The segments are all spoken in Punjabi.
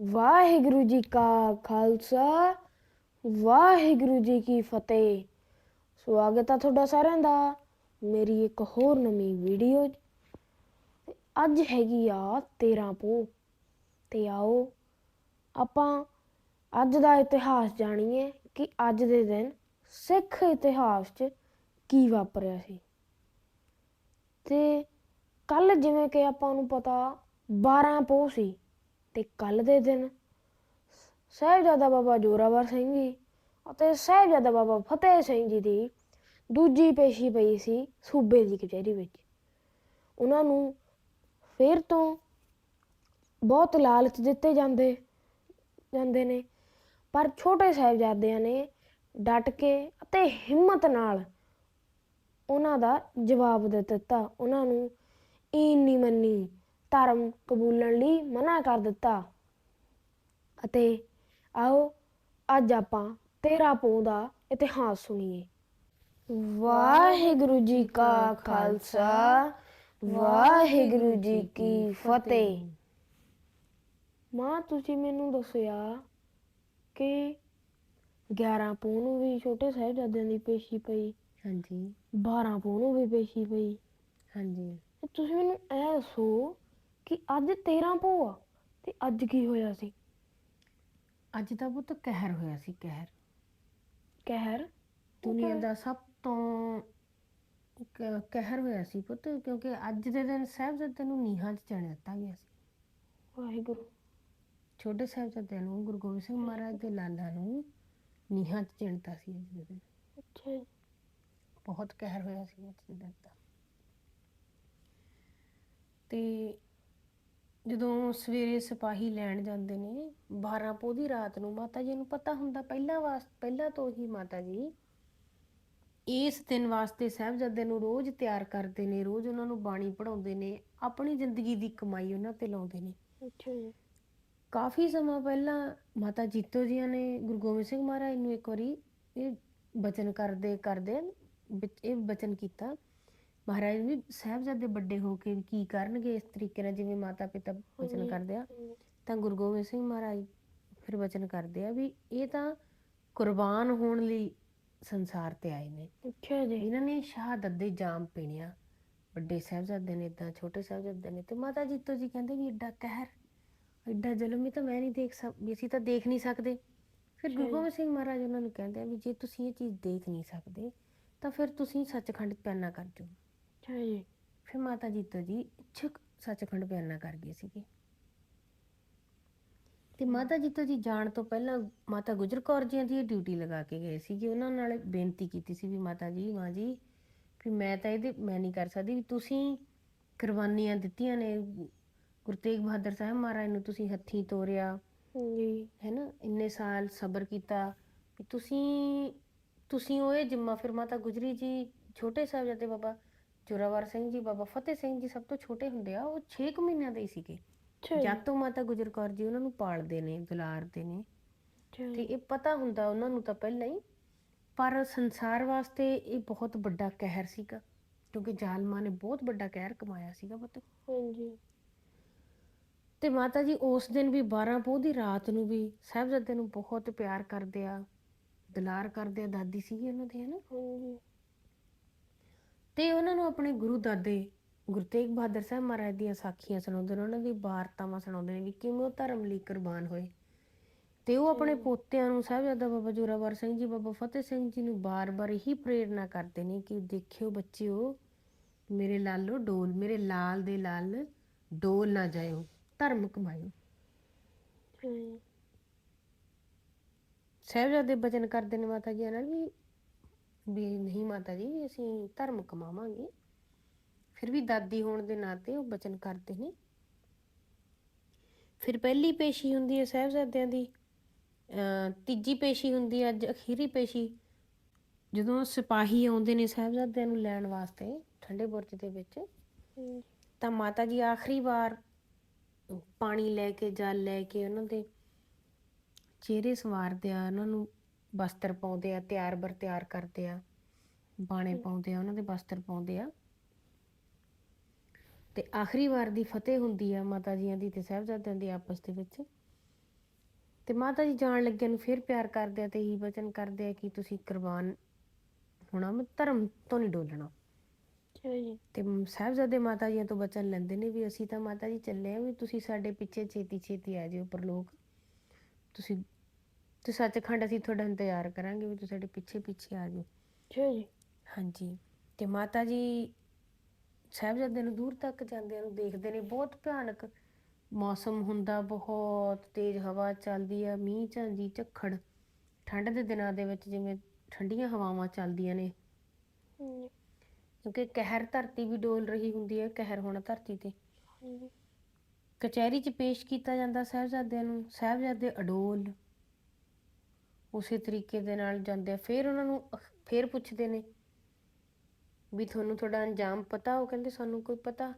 ਵਾਹਿਗੁਰੂ ਜੀ ਕਾ ਖਾਲਸਾ, ਵਾਹਿਗੁਰੂ ਜੀ ਕੀ ਫਤਿਹ। ਸਵਾਗਤ ਹੈ ਤੁਹਾਡਾ ਸਾਰਿਆਂ ਦਾ ਮੇਰੀ ਇੱਕ ਹੋਰ ਨਵੀਂ ਵੀਡੀਓ 'ਚ। ਅੱਜ ਹੈਗੀ ਆ 13 ਪੋ ਤੇ ਆਓ ਆਪਾਂ ਅੱਜ ਦਾ ਇਤਿਹਾਸ ਜਾਣੀਏ ਕਿ ਅੱਜ ਦੇ ਦਿਨ ਸਿੱਖ ਇਤਿਹਾਸ 'ਚ ਕੀ ਵਾਪਰਿਆ ਸੀ। ਤੇ ਕੱਲ ਜਿਵੇਂ ਕਿ ਆਪਾਂ ਨੂੰ ਪਤਾ 12 ਪੋਹ ਸੀ। ਤੇ ਕੱਲ ਦੇ ਦਿਨ ਸਾਹਿਬਜ਼ਾਦਾ ਬਾਬਾ ਜੋਰਾਵਰ ਸਿੰਘ ਜੀ ਅਤੇ ਸਾਹਿਬਜ਼ਾਦਾ ਬਾਬਾ ਫਤਿਹ ਸਿੰਘ ਜੀ ਦੀ ਦੂਜੀ ਪੇਸ਼ੀ ਪਈ ਸੀ ਸੂਬੇ ਦੀ ਕਚਹਿਰੀ ਵਿੱਚ। ਉਹਨਾਂ ਨੂੰ ਫਿਰ ਤੋਂ ਬਹੁਤ ਲਾਲਚ ਦਿੱਤੇ ਜਾਂਦੇ ਜਾਂਦੇ ਨੇ, ਪਰ ਛੋਟੇ ਸਾਹਿਬਜ਼ਾਦਿਆਂ ਨੇ ਡਟ ਕੇ ਅਤੇ ਹਿੰਮਤ ਨਾਲ ਉਹਨਾਂ ਦਾ ਜਵਾਬ ਦੇ ਦਿੱਤਾ। ਉਹਨਾਂ ਨੂੰ ਈਨ ਨਹੀਂ ਮੰਨੀ। ਧਰਮ ਕਬੂਲਣ ਲਈ ਮਨਾ ਕਰ ਦਿੱਤਾ। ਅਤੇ ਆਓ ਅੱਜ ਆਪਾਂ 13 ਪੋਹ ਦਾ ਇਤਿਹਾਸ ਸੁਣੀਏ। ਵਾਹਿਗੁਰੂ ਜੀ ਕਾ ਖਾਲਸਾ ਵਾਹਿਗੁਰੂ ਜੀ ਕੀ ਫਤਿਹ। ਮਾਂ ਤੁਸੀਂ ਮੈਨੂੰ ਦੱਸਿਆ ਕਿ 11 ਪੋਹ ਨੂੰ ਵੀ ਛੋਟੇ ਸਾਹਿਬਜ਼ਾਦਿਆਂ ਦੀ ਪੇਸ਼ੀ ਪਈ ਹਾਂਜੀ। 12 ਪੋਹ ਨੂੰ ਵੀ ਪੇਸ਼ੀ ਪਈ। ਹਾਂਜੀ। ਤੁਸੀਂ ਮੈਨੂੰ ਇਹ ਦੱਸੋ ਕਿ ਅੱਜ 13 ਪੋਹ ਆ ਤੇ ਅੱਜ ਕੀ ਹੋਇਆ ਸੀ? ਅੱਜ ਦਾ ਬਹੁਤ ਕਹਿਰ ਹੋਇਆ ਸੀ ਕਹਿਰ। ਕਹਿਰ? ਦੁਨੀਆ ਦਾ ਸਭ ਤੋਂ ਕ- ਕਹਿਰ ਹੋਇਆ ਸੀ ਪੁੱਤ ਕਿਉਂਕਿ ਅੱਜ ਦੇ ਦਿਨ ਸਾਹਿਬਜ਼ਾਦੇ ਨੂੰ ਨੀਹਾਂ 'ਚ ਚਿਣ ਦਿੱਤਾ ਗਿਆ ਸੀ। ਵਾਹਿਗੁਰੂ। ਛੋਟੇ ਸਾਹਿਬਜ਼ਾਦਿਆਂ ਨੂੰ ਗੁਰੂ ਗੋਬਿੰਦ ਸਿੰਘ ਮਹਾਰਾਜ ਦੇ ਲਾਲਾਂ ਨੂੰ ਨੀਹਾਂ 'ਚ ਚਿਣਤਾ ਸੀ ਅੱਜ ਦੇ ਦਿਨ। ਅੱਛਾ ਜੀ। ਬਹੁਤ ਕਹਿਰ ਹੋਇਆ ਸੀ ਅੱਜ ਦੇ ਦਿਨ ਤੇ ਜਦੋਂ ਸਵੇਰੇ ਸਿਪਾਹੀ ਲੈਣ ਜਾਂਦੇ ਨੇ 12 ਪੋਹ ਦੀ ਰਾਤ ਨੂੰ ਮਾਤਾ ਜੀ ਨੂੰ ਪਤਾ ਹੁੰਦਾ ਪਹਿਲਾਂ ਵਾਸ ਪਹਿਲਾਂ ਤੋਂ ਹੀ ਮਾਤਾ ਜੀ ਇਸ ਦਿਨ ਵਾਸਤੇ ਸਾਹਿਬਜ਼ਾਦੇ ਨੂੰ ਰੋਜ਼ ਤਿਆਰ ਕਰਦੇ ਨੇ ਰੋਜ਼ ਉਹਨਾਂ ਨੂੰ ਬਾਣੀ ਪੜਾਉਂਦੇ ਨੇ ਆਪਣੀ ਜ਼ਿੰਦਗੀ ਦੀ ਕਮਾਈ ਉਹਨਾਂ ਤੇ ਲਾਉਂਦੇ ਨੇ। ਅੱਛਾ ਜੀ। ਕਾਫੀ ਸਮਾਂ ਪਹਿਲਾਂ ਮਾਤਾ ਜੀਤੋ ਜੀਆਂ ਨੇ ਗੁਰੂ ਗੋਬਿੰਦ ਸਿੰਘ ਮਹਾਰਾਜ ਨੂੰ ਇੱਕ ਵਾਰੀ ਇਹ ਬਚਨ ਕਰਦੇ ਕਰਦੇ ਇਹ ਬਚਨ ਕੀਤਾ। ਮਹਾਰਾਜ ਵੀ ਸਾਹਿਬਜ਼ਾਦੇ ਵੱਡੇ ਹੋ ਕੇ ਕੀ ਕਰਨਗੇ ਇਸ ਤਰੀਕੇ ਨਾਲ? ਜਿਵੇਂ ਮਾਤਾ ਪਿਤਾ ਬਚਨ ਹਾਂਜੀ। ਕਰਦੇ ਆ ਤਾਂ ਗੁਰੂ ਗੋਬਿੰਦ ਸਿੰਘ ਮਹਾਰਾਜ ਫਿਰ ਬਚਨ ਕਰਦੇ ਆ ਵੀ ਇਹ ਤਾਂ ਕੁਰਬਾਨ ਹੋਣ ਲਈ ਸੰਸਾਰ ਤੇ ਆਏ ਨੇ। ਅੱਛਾ ਜੀ। ਇਹਨਾਂ ਨੇ ਸ਼ਹਾਦਤ ਦੇ ਜਾਮ ਪੀਣਿਆ। ਵੱਡੇ ਸਾਹਿਬਜ਼ਾਦੇ ਨੇ ਇਦਾਂ ਛੋਟੇ ਸਾਹਿਬਜ਼ਾਦੇ ਨੇ ਤੇ ਮਾਤਾ ਜੀਤੋ ਜੀ ਕਹਿੰਦੇ ਵੀ ਐਡਾ ਕਹਿਰ ਐਡਾ ਜ਼ੁਲਮ ਇਹ ਤਾਂ ਮੈਂ ਨਹੀਂ ਦੇਖ ਸਕ ਅਸੀਂ ਤਾਂ ਦੇਖ ਨਹੀਂ ਸਕਦੇ। ਫਿਰ ਗੁਰੂ। ਗੋਬਿੰਦ ਸਿੰਘ ਮਹਾਰਾਜ ਉਹਨਾਂ ਨੂੰ ਕਹਿੰਦੇ ਆ ਵੀ ਜੇ ਤੁਸੀਂ ਇਹ ਚੀਜ਼ ਦੇਖ ਨਹੀਂ ਸਕਦੇ ਤਾਂ ਫਿਰ ਤੁਸੀਂ ਸੱਚਖੰਡ ਪਿਆਨਾ ਕਰ ਜਾਓ ਅੱਛਾ ਜੀ ਫਿਰ ਮਾਤਾ ਜੀਤੋ ਜੀ ਇੱਛੁਕ ਸੱਚਖੰਡ ਪਿਆਨਾ ਕਰ ਗਏ ਸੀਗੇ। ਤੇ ਮਾਤਾ ਜੀਤੋ ਜੀ ਜਾਣ ਤੋਂ ਪਹਿਲਾਂ ਮਾਤਾ ਗੁਜਰ ਕੌਰ ਜੀ ਦੀ ਡਿਊਟੀ ਲਗਾ ਕੇ ਗਏ ਸੀਗੇ। ਉਹਨਾਂ ਨਾਲ ਬੇਨਤੀ ਕੀਤੀ ਸੀ ਵੀ ਮਾਤਾ ਜੀ ਮਾਂ ਜੀ ਵੀ ਮੈਂ ਤਾਂ ਇਹਦੇ ਮੈਂ ਨਹੀਂ ਕਰ ਸਕਦੀ। ਵੀ ਤੁਸੀਂ ਕੁਰਬਾਨੀਆਂ ਦਿੱਤੀਆਂ ਨੇ। ਗੁਰੂ ਤੇਗ ਬਹਾਦਰ ਸਾਹਿਬ ਮਹਾਰਾਜ ਨੂੰ ਤੁਸੀਂ ਹੱਥੀਂ ਤੋਰਿਆ। ਜੀ ਹੈਨਾ? ਇੰਨੇ ਸਾਲ ਸਬਰ ਕੀਤਾ। ਵੀ ਤੁਸੀਂ ਤੁਸੀਂ ਉਹ ਇਹ ਜਿੰਮਾ ਫਿਰ ਮਾਤਾ ਗੁਜਰੀ ਜੀ ਛੋਟੇ ਸਾਹਿਬਜ਼ਾਦੇ ਬਾਬਾ ਜੋਰਾਵਰ ਸਿੰਘ ਜੀ ਬਾਬਾ ਫਤਿਹ ਸਿੰਘ ਜੀ ਸਭ ਤੋਂ ਛੋਟੇ ਹੁੰਦੇ ਆ ਉਹ 6 ਮਹੀਨਿਆਂ ਦੇ ਹੀ ਸੀਗੇ। ਜਦ ਤੋਂ ਮਾਤਾ ਗੁਜਰ ਕੌਰ ਜੀ ਉਹਨਾਂ ਨੂੰ ਪਾਲਦੇ ਨੇ ਦੁਲਾਰਦੇ ਨੇ। ਤੇ ਇਹ ਪਤਾ ਹੁੰਦਾ ਉਹਨਾਂ ਨੂੰ ਤਾਂ ਪਹਿਲਾਂ ਹੀ ਪਰ ਸੰਸਾਰ ਵਾਸਤੇ ਇਹ ਬਹੁਤ ਵੱਡਾ ਕਹਿਰ ਸੀਗਾ ਕਿਉਂਕਿ ਜ਼ਾਲਮਾਂ ਨੇ ਬਹੁਤ ਵੱਡਾ ਕਹਿਰ ਕਮਾਇਆ ਸੀਗਾ ਪੁੱਤ। ਹਾਂਜੀ। ਤੇ ਮਾਤਾ ਜੀ ਉਸ ਦਿਨ ਵੀ 12 ਪੋਹ ਦੀ ਰਾਤ ਨੂੰ ਵੀ ਸਾਹਿਬਜ਼ਾਦੇ ਨੂੰ ਬਹੁਤ ਪਿਆਰ ਕਰਦੇ ਆ ਦੁਲਾਰ ਕਰਦੇ ਆ ਦਾਦੀ ਸੀਗੀ ਉਹਨਾਂ ਦੀ ਹਨਾ? ਹਾਂਜੀ। ਤੇ ਉਹਨਾਂ ਨੂੰ ਆਪਣੇ ਗੁਰੂ ਦਾਦੇ ਗੁਰੂ ਤੇਗ ਬਹਾਦਰ ਸਾਹਿਬ ਮਹਾਰਾਜ ਦੀਆਂ ਸਾਖੀਆਂ ਸੁਣਾਉਂਦੇ ਨੇ ਉਹਨਾਂ ਦੀ ਵਾਰਤਾਵਾਂ ਸੁਣਾਉਂਦੇ ਨੇ ਵੀ ਕਿਵੇਂ ਉਹ ਧਰਮ ਲਈ ਕੁਰਬਾਨ ਹੋਏ। ਤੇ ਉਹ ਆਪਣੇ ਪੋਤਿਆਂ ਨੂੰ ਸਾਹਿਬਜ਼ਾਦਾ ਬਾਬਾ ਜੋਰਾਵਰ ਸਿੰਘ ਜੀ ਬਾਬਾ ਫਤਿਹ ਸਿੰਘ ਜੀ ਨੂੰ ਬਾਰ-ਬਾਰ ਇਹੀ ਪ੍ਰੇਰਣਾ ਕਰਦੇ ਨੇ ਕਿ ਦੇਖਿਓ ਬੱਚਿਓ ਮੇਰੇ ਲਾਲੋ ਡੋਲ ਮੇਰੇ ਲਾਲ ਦੇ ਲਾਲ ਡੋਲ ਨਾ ਜਾਇਓ ਧਰਮ ਕਮਾਇਓ। ਸਾਹਿਬਜ਼ਾਦੇ ਬਚਨ ਕਰਦੇ ਨੇ ਮਾਤਾ ਜੀ ਨਾਲ ਵੀ ਵੀ ਨਹੀਂ ਮਾਤਾ ਜੀ ਅਸੀਂ ਧਰਮ ਕਮਾਵਾਂਗੇ। ਫਿਰ ਵੀ ਦਾਦੀ ਹੋਣ ਦੇ ਨਾਤੇ ਉਹ ਬਚਨ ਕਰਦੇ ਨੇ। ਫਿਰ ਪਹਿਲੀ ਪੇਸ਼ੀ ਹੁੰਦੀ ਹੈ ਸਾਹਿਬਜ਼ਾਦਿਆਂ ਦੀ ਤੀਜੀ ਪੇਸ਼ੀ ਹੁੰਦੀ ਹੈ ਅੱਜ ਅਖੀਰੀ ਪੇਸ਼ੀ। ਜਦੋਂ ਸਿਪਾਹੀ ਆਉਂਦੇ ਨੇ ਸਾਹਿਬਜ਼ਾਦਿਆਂ ਨੂੰ ਲੈਣ ਵਾਸਤੇ ਠੰਡੇ ਬੁਰਜ ਦੇ ਵਿੱਚ। ਤਾਂ ਮਾਤਾ ਜੀ ਆਖਰੀ ਵਾਰ ਪਾਣੀ ਲੈ ਕੇ ਜਲ ਲੈ ਕੇ ਉਹਨਾਂ ਦੇ ਚਿਹਰੇ ਸਵਾਰਦੇ ਆ ਉਹਨਾਂ ਨੂੰ ਵਸਤਰ ਪਾਉਂਦੇ ਆ ਤਿਆਰ ਬਰ ਤਿਆਰ ਕਰਦੇ ਆ ਬਾਣੇ ਪਾਉਂਦੇ ਆ ਉਹਨਾਂ ਦੇ ਵਸਤਰ ਪਾਉਂਦੇ ਆ। ਤੇ ਆਖਰੀ ਵਾਰ ਦੀ ਫਤਿਹ ਹੁੰਦੀ ਆ ਮਾਤਾ ਜੀਆਂ ਦੀ ਤੇ ਸਾਹਿਬਜ਼ਾਦਿਆਂ ਦੀ ਆਪਸ ਦੇ ਵਿੱਚ। ਤੇ ਮਾਤਾ ਜੀ ਜਾਣ ਲੱਗਿਆਂ ਨੂੰ ਫਿਰ ਪਿਆਰ ਕਰਦੇ ਆ ਤੇ ਇਹੀ ਵਚਨ ਕਰਦੇ ਆ ਕਿ ਤੁਸੀਂ ਕੁਰਬਾਨ ਹੋਣਾ ਮੈਂ ਧਰਮ ਤੋਂ ਨਹੀਂ ਡੋਲਣਾ। ਤੇ ਸਾਹਿਬਜ਼ਾਦੇ ਮਾਤਾ ਜੀਆਂ ਤੋਂ ਬਚਨ ਲੈਂਦੇ ਨੇ ਵੀ ਅਸੀਂ ਤਾਂ ਮਾਤਾ ਜੀ ਚੱਲੇ ਆ ਵੀ ਤੁਸੀਂ ਸਾਡੇ ਪਿੱਛੇ ਛੇਤੀ ਛੇਤੀ ਆ ਜਿਓ ਪਰਲੋਕ। ਤੁਸੀਂ ਤੇ ਸੱਚਖੰਡ ਅਸੀਂ ਤੁਹਾਡਾ ਇੰਤਜ਼ਾਰ ਕਰਾਂਗੇ ਵੀ ਤੁਸੀਂ ਸਾਡੇ ਪਿੱਛੇ ਪਿੱਛੇ ਆ ਜਿਓ ਅੱਛਾ ਜੀ। ਹਾਂਜੀ। ਤੇ ਮਾਤਾ ਜੀ ਸਾਹਿਬਜ਼ਾਦੇ ਨੂੰ ਦੂਰ ਤੱਕ ਜਾਂਦਿਆਂ ਨੂੰ ਦੇਖਦੇ ਨੇ ਬਹੁਤ ਭਿਆਨਕ ਮੌਸਮ ਹੁੰਦਾ ਬਹੁਤ ਤੇਜ਼ ਹਵਾ ਚੱਲਦੀ ਆ ਮੀਂਹ ਝਾਂਜੀ ਝੱਖੜ। ਠੰਡ ਦੇ ਦਿਨਾਂ ਦੇ ਵਿੱਚ ਜਿਵੇਂ ਠੰਡੀਆਂ ਹਵਾਵਾਂ ਚੱਲਦੀਆਂ ਨੇ। ਕਿਉਂਕਿ ਕਹਿਰ ਧਰਤੀ ਵੀ ਡੋਲ ਰਹੀ ਹੁੰਦੀ ਹੈ ਕਹਿਰ ਹੋਣਾ ਧਰਤੀ ਤੇ। ਹਾਂਜੀ। ਕਚਹਿਰੀ 'ਚ ਪੇਸ਼ ਕੀਤਾ ਜਾਂਦਾ ਸਾਹਿਬਜ਼ਾਦਿਆਂ ਨੂੰ ਸਾਹਿਬਜ਼ਾਦੇ ਅਡੋਲ। ਉਸੇ ਤਰੀਕੇ ਦੇ ਨਾਲ ਜਾਂਦੇ ਆ। ਫਿਰ ਉਹਨਾਂ ਨੂੰ ਫਿਰ ਪੁੱਛਦੇ ਨੇ ਵੀ ਤੁਹਾਨੂੰ ਤੁਹਾਡਾ ਅੰਜਾਮ ਪਤਾ? ਉਹ ਕਹਿੰਦੇ ਸਾਨੂੰ ਕੋਈ ਪਤਾ?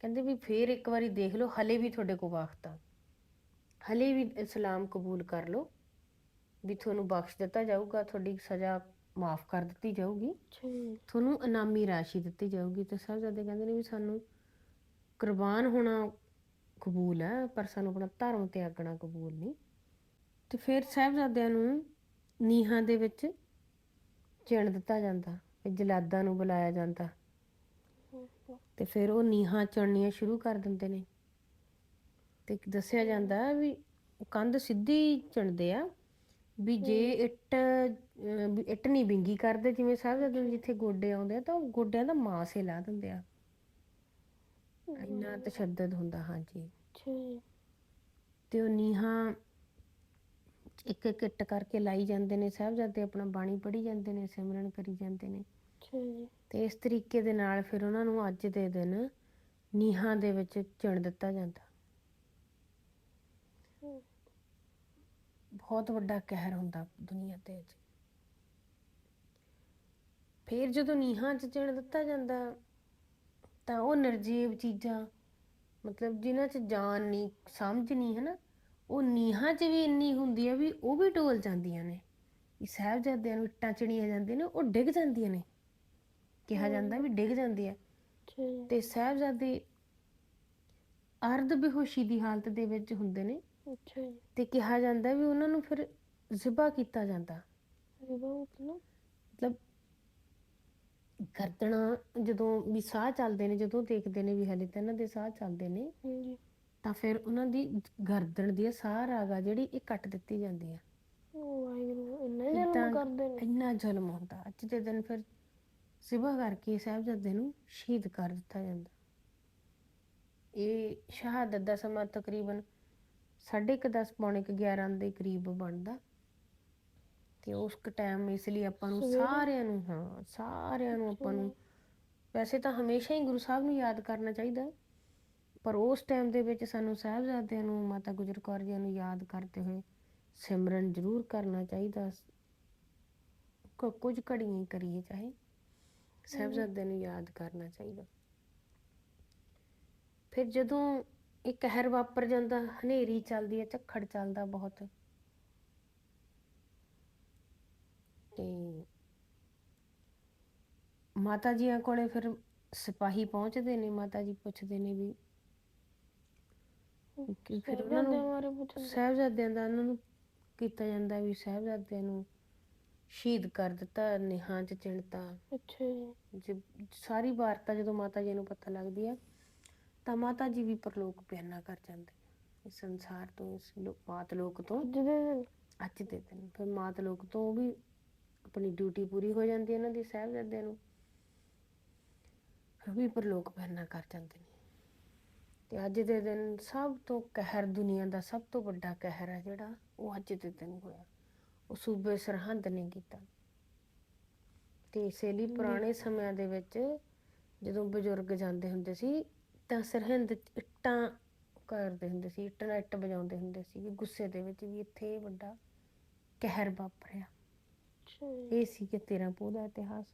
ਕਹਿੰਦੇ ਵੀ ਫਿਰ ਇੱਕ ਵਾਰੀ ਦੇਖ ਲਓ ਹਲੇ ਵੀ ਤੁਹਾਡੇ ਕੋਲ ਵਕਤ ਆ। ਹਲੇ ਵੀ ਇਸਲਾਮ ਕਬੂਲ ਕਰ ਲਓ ਵੀ ਤੁਹਾਨੂੰ ਬਖਸ਼ ਦਿੱਤਾ ਜਾਊਗਾ ਤੁਹਾਡੀ ਸਜ਼ਾ ਮਾਫ ਕਰ ਦਿੱਤੀ ਜਾਊਗੀ। ਤੁਹਾਨੂੰ ਇਨਾਮੀ ਰਾਸ਼ੀ ਦਿੱਤੀ ਜਾਊਗੀ ਤੇ ਸਾਹਿਬਜ਼ਾਦੇ ਕਹਿੰਦੇ ਨੇ ਵੀ ਸਾਨੂੰ ਕੁਰਬਾਨ ਹੋਣਾ ਕਬੂਲ ਹੈ ਪਰ ਸਾਨੂੰ ਆਪਣਾ ਧਰਮ ਤਿਆਗਣਾ ਕਬੂਲ ਨਹੀਂ। ਤੇ ਫਿਰ ਸਾਹਿਬਜ਼ਾਦਿਆਂ ਨੂੰ ਨੀਹਾਂ ਦੇ ਵਿੱਚ ਚਿਣ ਦਿੱਤਾ ਜਾਂਦਾ ਤੇ ਜਲਾਦਾਂ ਨੂੰ ਬੁਲਾਇਆ ਜਾਂਦਾ। ਤੇ ਫਿਰ ਉਹ ਨੀਹਾਂ ਚਣਨੀਆਂ ਸ਼ੁਰੂ ਕਰ ਦਿੰਦੇ ਨੇ। ਤੇ ਦੱਸਿਆ ਜਾਂਦਾ ਵੀ ਕੰਧ ਸਿੱਧੀ ਚਣਦੇ ਆ ਵੀ ਜੇ ਇੱਟ ਇੱਟ ਨਹੀਂ ਵਿੰਗੀ ਕਰਦੇ ਜਿਵੇਂ ਸਾਹਿਬਜ਼ਾਦੇ ਨੂੰ ਜਿੱਥੇ ਗੋਡੇ ਆਉਂਦੇ ਆ ਤਾਂ ਉਹ ਗੋਡਿਆਂ ਦਾ ਮਾਸ ਹੀ ਲਾ ਦਿੰਦੇ ਆ। ਇੰਨਾ ਤਸ਼ੱਦਦ ਹੁੰਦਾ ਹਾਂਜੀ। ਤੇ ਉਹ ਨੀਹਾਂ ਇੱਕ ਇੱਕ ਇੱਟ ਕਰਕੇ ਲਾਈ ਜਾਂਦੇ ਨੇ ਸਾਹਿਬਜ਼ਾਦੇ ਆਪਣਾ ਬਾਣੀ ਪੜ੍ਹੀ ਜਾਂਦੇ ਨੇ ਸਿਮਰਨ ਕਰੀ ਜਾਂਦੇ ਨੇ। ਅੱਛਾ ਜੀ। ਤੇ ਇਸ ਤਰੀਕੇ ਦੇ ਨਾਲ ਫਿਰ ਉਹਨਾਂ ਨੂੰ ਅੱਜ ਦੇ ਦਿਨ ਨੀਹਾਂ ਦੇ ਵਿੱਚ ਚਿਣ ਦਿੱਤਾ ਜਾਂਦਾ। ਬਹੁਤ ਵੱਡਾ ਕਹਿਰ ਹੁੰਦਾ ਦੁਨੀਆ ਤੇ ਅੱਜ। ਫਿਰ ਜਦੋਂ ਨੀਹਾਂ 'ਚ ਚਿਣ ਦਿੱਤਾ ਜਾਂਦਾ ਤਾਂ ਉਹ ਨਿਰਜੀਵ ਚੀਜ਼ਾਂ ਮਤਲਬ ਜਿਨ੍ਹਾਂ 'ਚ ਜਾਨ ਨਹੀਂ ਸਮਝ ਨਹੀਂ ਹੈ ਨਾ ਉਹ ਨੀਹਾਂ 'ਚ ਵੀ ਇੰਨੀ ਹੁੰਦੀ ਆ ਵੀ ਉਹ ਵੀ ਡੋਲ ਜਾਂਦੀਆਂ ਨੇ। ਵੀ ਸਾਹਿਬਜ਼ਾਦਿਆਂ ਨੂੰ ਇੱਟਾਂ ਚਿਣੀਆਂ ਜਾਂਦੀਆਂ ਨੇ ਉਹ ਡਿੱਗ ਜਾਂਦੀਆਂ ਨੇ। ਕਿਹਾ ਜਾਂਦਾ ਵੀ ਡਿੱਗ ਜਾਂਦੀ ਅੱਛਾ ਜੀ ਤੇ ਸਾਹਿਬਜ਼ਾਦੇ ਅਰਧ ਬੇਹੋਸ਼ੀ ਦੀ ਹਾਲਤ ਦੇ ਵਿੱਚ ਹੁੰਦੇ ਨੇ। ਅੱਛਾ ਜੀ। ਤੇ ਕਿਹਾ ਜਾਂਦਾ ਵੀ ਉਹਨਾਂ ਨੂੰ ਫਿਰ ਜ਼ਿਬਾ ਕੀਤਾ ਜਾਂਦਾ। ਰਿਵਾ ਮਤਲਬ? ਮਤਲਬ ਗਰਦਨਾਂ ਜਦੋਂ ਵੀ ਸਾਹ ਚੱਲਦੇ ਨੇ ਜਦੋਂ ਦੇਖਦੇ ਨੇ ਵੀ ਹਲੇ ਤਾਂ ਇਹਨਾਂ ਦੇ ਸਾਹ ਚੱਲਦੇ ਨੇ। ਹਾਂਜੀ। ਤਾਂ ਫਿਰ ਉਹਨਾਂ ਦੀ ਗਰਦਨ ਦੀ ਸਾਹ ਰਾਗਾ ਜਿਹੜੀ ਇਹ ਕੱਟ ਦਿੱਤੀ ਜਾਂਦੀ ਹੈ ਉਹ ਵਾਹਿਗੁਰੂ ਇੰਨਾ ਜ਼ੁਲਮ ਏਦਾਂ- ਕਰਦੇ ਨੇ। ਇੰਨਾ ਜ਼ੁਲਮ ਹੁੰਦਾ। ਅੱਜ ਦੇ ਦਿਨ ਫਿਰ ਜ਼ਿਬਾ ਕਰਕੇ ਸਾਹਿਬਜ਼ਾਦੇ ਨੂੰ ਸ਼ਹੀਦ ਕਰ ਦਿੱਤਾ ਜਾਂਦਾ। ਇਹ ਸ਼ਹਾਦਤ ਦਾ ਸਮਾਂ ਤਕਰੀਬਨ 10:30 ਪੌਣੇ ਕੁ 11 ਦੇ ਕਰੀਬ ਬਣਦਾ। ਤੇ ਉਸ ਟਾਈਮ ਇਸ ਲਈ ਆਪਾਂ ਨੂੰ? ਸਾਰਿਆਂ ਨੂੰ ਹਾਂ ਸਾਰਿਆਂ ਨੂੰ ਆਪਾਂ ਨੂੰ। ਵੈਸੇ ਤਾਂ ਹਮੇਸ਼ਾ ਹੀ ਗੁਰੂ ਸਾਹਿਬ ਨੂੰ ਯਾਦ ਕਰਨਾ ਚਾਹੀਦਾ। ਪਰ ਉਸ ਟਾਈਮ ਦੇ ਵਿੱਚ ਸਾਨੂੰ ਸਾਹਿਬਜ਼ਾਦਿਆਂ ਨੂੰ, ਮਾਤਾ ਗੁਜਰ ਕੌਰ ਜੀ ਨੂੰ ਯਾਦ ਕਰਦੇ ਹੋਏ ਸਿਮਰਨ ਜ਼ਰੂਰ ਕਰਨਾ ਚਾਹੀਦਾ ਕੁਝ ਘੜੀਆਂ ਹੀ ਕਰੀਏ ਚਾਹੇ। ਸਾਹਿਬਜ਼ਾਦਿਆਂ ਨੂੰ ਯਾਦ ਕਰਨਾ ਚਾਹੀਦਾ। ਫਿਰ ਜਦੋਂ ਇਹ ਕਹਿਰ ਵਾਪਰ ਜਾਂਦਾ, ਹਨੇਰੀ ਚੱਲਦੀ ਹੈ, ਝੱਖੜ ਚੱਲਦਾ ਬਹੁਤ। ਤੇ ਮਾਤਾ ਜੀਆਂ ਕੋਲੇ ਫਿਰ ਸਿਪਾਹੀ ਪਹੁੰਚਦੇ ਨੇ, ਮਾਤਾ ਜੀ ਪੁੱਛਦੇ ਨੇ ਵੀ ਕਿ ਫਿਰ ਉਹਨਾਂ ਸਾਹਿਬਜ਼ਾਦਿਆਂ ਨੂੰ ਬਾਰੇ ਪੁੱਛਦੇ ਸਾਹਿਬਜ਼ਾਦਿਆਂ ਦਾ ਉਹਨਾਂ ਨੂੰ ਕੀਤਾ ਜਾਂਦਾ ਵੀ ਸਾਹਿਬਜ਼ਾਦਿਆਂ ਨੂੰ ਸ਼ਹੀਦ ਕਰ ਦਿੱਤਾ ਨਿਹਾਂ ਚ ਚਿਣਤਾ। ਅੱਛਾ ਜੀ। ਜੇ ਸਾਰੀ ਵਾਰਤਾ ਜਦੋਂ ਮਾਤਾ ਜੀ ਨੂੰ ਪਤਾ ਲੱਗਦੀ ਹੈ ਤਾਂ ਮਾਤਾ ਜੀ ਵੀ ਪਰਲੋਕ ਪਿਆਨਾ ਕਰ ਜਾਂਦੇ ਨੇ ਇਸ ਸੰਸਾਰ ਤੋਂ ਇਸ ਲੋ- ਮਾਤ ਲੋਕ ਤੋਂ ਅੱਜ ਦੇ ਦਿਨ। ਅੱਜ ਦੇ ਦਿਨ। ਫਿਰ ਮਾਤ ਲੋਕ ਤੋਂ ਉਹ ਵੀ ਆਪਣੀ ਡਿਊਟੀ ਪੂਰੀ ਹੋ ਜਾਂਦੀ ਹੈ ਇਹਨਾਂ ਦੀ ਸਾਹਿਬਜ਼ਾਦਿਆਂ ਨੂੰ। ਫਿਰ ਵੀ ਪਰਲੋਕ ਪਿਆਨਾ ਕਰ ਜਾਂਦੇ ਨੇ। ਤੇ ਅੱਜ ਦੇ ਦਿਨ ਸਭ ਤੋਂ ਕਹਿਰ ਦੁਨੀਆ ਦਾ ਸਭ ਤੋਂ ਵੱਡਾ ਕਹਿਰ ਹੈ ਜਿਹੜਾ ਉਹ ਅੱਜ ਦੇ ਦਿਨ ਹੋਇਆ। ਉਹ ਸੂਬੇ ਸਰਹੰਦ ਨੇ ਕੀਤਾ। ਤੇ ਇਸੇ ਲਈ ਪੁਰਾਣੇ ਸਮਿਆਂ ਦੇ ਵਿੱਚ ਜਦੋਂ ਬਜ਼ੁਰਗ ਜਾਂਦੇ ਹੁੰਦੇ ਸੀ ਤਾਂ ਸਰਹੰਦ ਇੱਟਾਂ ਕਰਦੇ ਹੁੰਦੇ ਸੀ ਇੱਟ ਇੱਟ ਵਜਾਉਂਦੇ ਹੁੰਦੇ ਸੀ ਗੁੱਸੇ ਦੇ ਵਿੱਚ ਵੀ ਇੱਥੇ ਵੱਡਾ ਕਹਿਰ ਵਾਪਰਿਆ। ਇਹ ਸੀ ਕਿ 13 ਪੋਹ ਦਾ ਇਤਿਹਾਸ।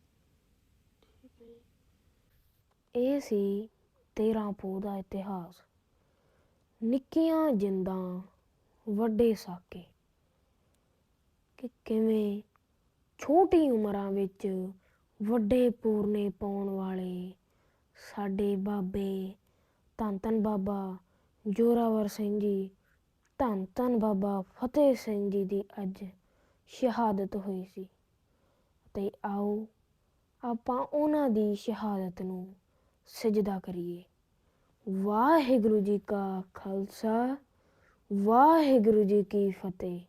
ਇਹ ਸੀ 13 ਪੋਹ ਦਾ ਇਤਿਹਾਸ। ਨਿੱਕੀਆਂ ਜਿੰਦਾਂ ਵੱਡੇ ਸਾਕੇ। ਕਿ ਕਿਵੇਂ ਛੋਟੀ ਉਮਰਾਂ ਵਿੱਚ ਵੱਡੇ ਪੂਰਨੇ ਪਾਉਣ ਵਾਲੇ ਸਾਡੇ ਬਾਬੇ ਧੰਨ ਧੰਨ ਬਾਬਾ ਜੋਰਾਵਰ ਸਿੰਘ ਜੀ, ਧੰਨ ਧੰਨ ਬਾਬਾ ਫਤਿਹ ਸਿੰਘ ਜੀ ਦੀ ਅੱਜ ਸ਼ਹਾਦਤ ਹੋਈ ਸੀ। ਤੇ ਆਓ ਆਪਾਂ ਉਹਨਾਂ ਦੀ ਸ਼ਹਾਦਤ ਨੂੰ ਸਜਦਾ ਕਰੀਏ। ਵਾਹਿਗੁਰੂ ਜੀ ਕਾ ਖਾਲਸਾ ਵਾਹਿਗੁਰੂ ਜੀ ਕੀ ਫਤਿਹ।